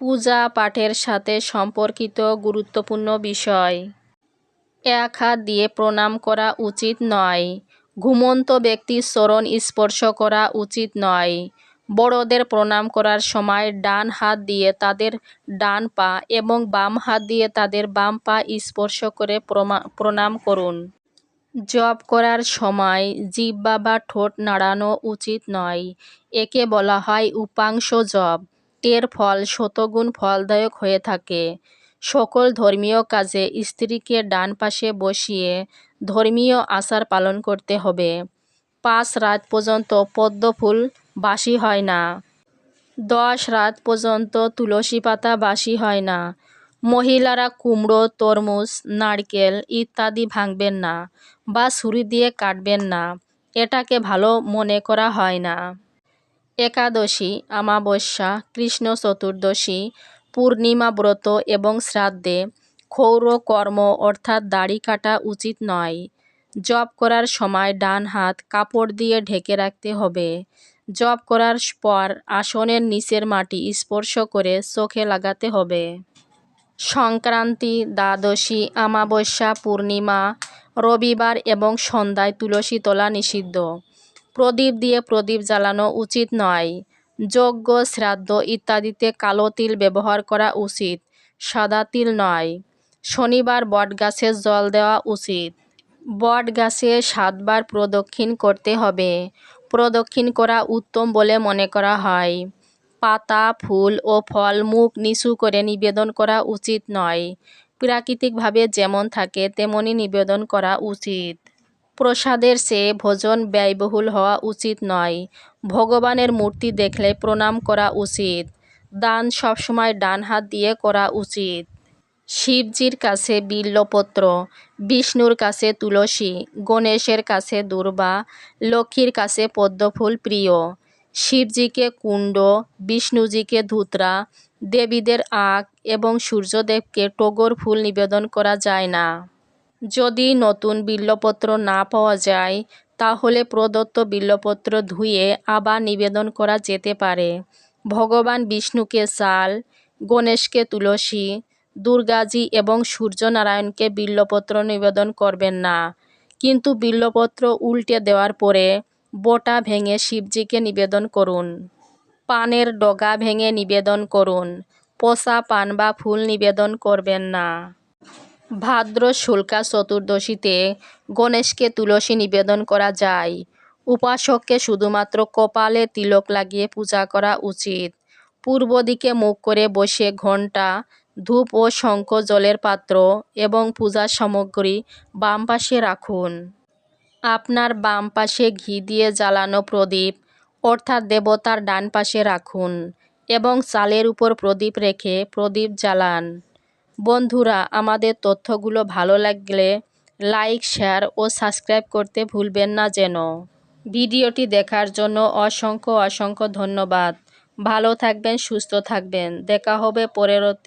পূজা পাঠের সাথে সম্পর্কিত গুরুত্বপূর্ণ বিষয়। এক হাত দিয়ে প্রণাম করা উচিত নয়। ঘুমন্ত ব্যক্তির চরণ স্পর্শ করা উচিত নয়। বড়দের প্রণাম করার সময় ডান হাত দিয়ে তাদের ডান পা এবং বাম হাত দিয়ে তাদের বাম পা স্পর্শ করে প্রণাম করুন। জপ করার সময় জিহ্বা বা ঠোঁট নাড়ানো উচিত নয়। একে বলা হয় উপাংশ জপ। এর ফল শতগুণ ফলদায়ক হয়ে থাকে। সকল ধর্মীয় কাজে স্ত্রীকে ডান পাশে বসিয়ে ধর্মীয় আচার পালন করতে হবে। পাঁচ রাত পর্যন্ত পদ্ম ফুল বাসি হয় না। দশ রাত পর্যন্ত তুলসী পাতা বাসি হয় না। মহিলারা কুমড়ো, তরমুজ, নারকেল ইত্যাদি ভাঙবেন না বা ছুরি দিয়ে কাটবেন না। এটাকে ভালো মনে করা হয় না। একাদশী, অমাবস্যা, কৃষ্ণ চতুর্দশী, পূর্ণিমা ব্রত এবং শ্রাদ্ধে ক্ষৌর কর্ম অর্থাৎ দাড়ি কাটা উচিত নয়। জপ করার সময় ডান হাত কাপড় দিয়ে ঢেকে রাখতে হবে। জপ করার পর আসনের নিচের মাটি স্পর্শ করে চোখে লাগাতে হবে। সংক্রান্তি, দ্বাদশী, অমাবস্যা, পূর্ণিমা, রবিবার এবং সন্ধ্যায় তুলসী তোলা নিষিদ্ধ। প্রদীপ দিয়ে প্রদীপ জ্বালানো উচিত নয়। যজ্ঞ, শ্রাদ্ধ ইত্যাদিতে কালো তিল ব্যবহার করা উচিত, সাদা তিল নয়। শনিবার বটগাছে জল দেওয়া উচিত। বট গাছে সাতবার প্রদক্ষিণ করতে হবে। প্রদক্ষিণ করা উত্তম বলে মনে করা হয়। পাতা, ফুল ও ফল মুখ নিচু করে নিবেদন করা উচিত নয়। প্রাকৃতিকভাবে যেমন থাকে তেমনই নিবেদন করা উচিত। প্রসাদের চেয়ে ভোজন ব্যয়বহুল হওয়া উচিত নয়। ভগবানের মূর্তি দেখলে প্রণাম করা উচিত। দান সবসময় ডান হাত দিয়ে করা উচিত। শিবজির কাছে বিল্লপত্র বিষ্ণুর কাছে তুলসী, গণেশের কাছে দুর্বা, লক্ষ্মীর কাছে পদ্মফুল প্রিয়। শিবজিকে কুণ্ড, বিষ্ণুজিকে ধুতরা, দেবীদের আখ এবং সূর্যদেবকে টগর ফুল নিবেদন করা যায় না। যদি নতুন বিল্লপত্র না পাওয়া যায়, তাহলে প্রদত্ত বিল্লপত্র ধুয়ে আবার নিবেদন করা যেতে পারে। ভগবান বিষ্ণুকে চাল, গণেশকে তুলসী, দুর্গাজি এবং সূর্যনারায়ণকে বিল্লপত্র নিবেদন করবেন না। কিন্তু বিল্লপত্র উল্টে দেওয়ার পরে বোটা ভেঙে শিবজিকে নিবেদন করুন। পানের ডগা ভেঙে নিবেদন করুন। পচা পান বা ফুল নিবেদন করবেন না। ভাদ্র শুল্কা চতুর্দশীতে গণেশকে তুলসী নিবেদন করা যায়। উপাসককে শুধুমাত্র কপালে তিলক লাগিয়ে পূজা করা উচিত। পূর্ব দিকে মুখ করে বসে ঘণ্টা, ধূপ ও শঙ্খ জলের পাত্র এবং পূজার সামগ্রী বাম পাশে রাখুন। আপনার বাম পাশে ঘি দিয়ে জ্বালানো প্রদীপ, অর্থাৎ দেবতার ডান পাশে রাখুন এবং চালের উপর প্রদীপ রেখে প্রদীপ জ্বালান। বন্ধুরা, আমাদের তথ্যগুলো ভালো লাগলে লাইক, শেয়ার ও সাবস্ক্রাইব করতে ভুলবেন না যেন। ভিডিওটি দেখার জন্য অসংখ্য অসংখ্য ধন্যবাদ। ভালো থাকবেন, সুস্থ থাকবেন। দেখা হবে পরের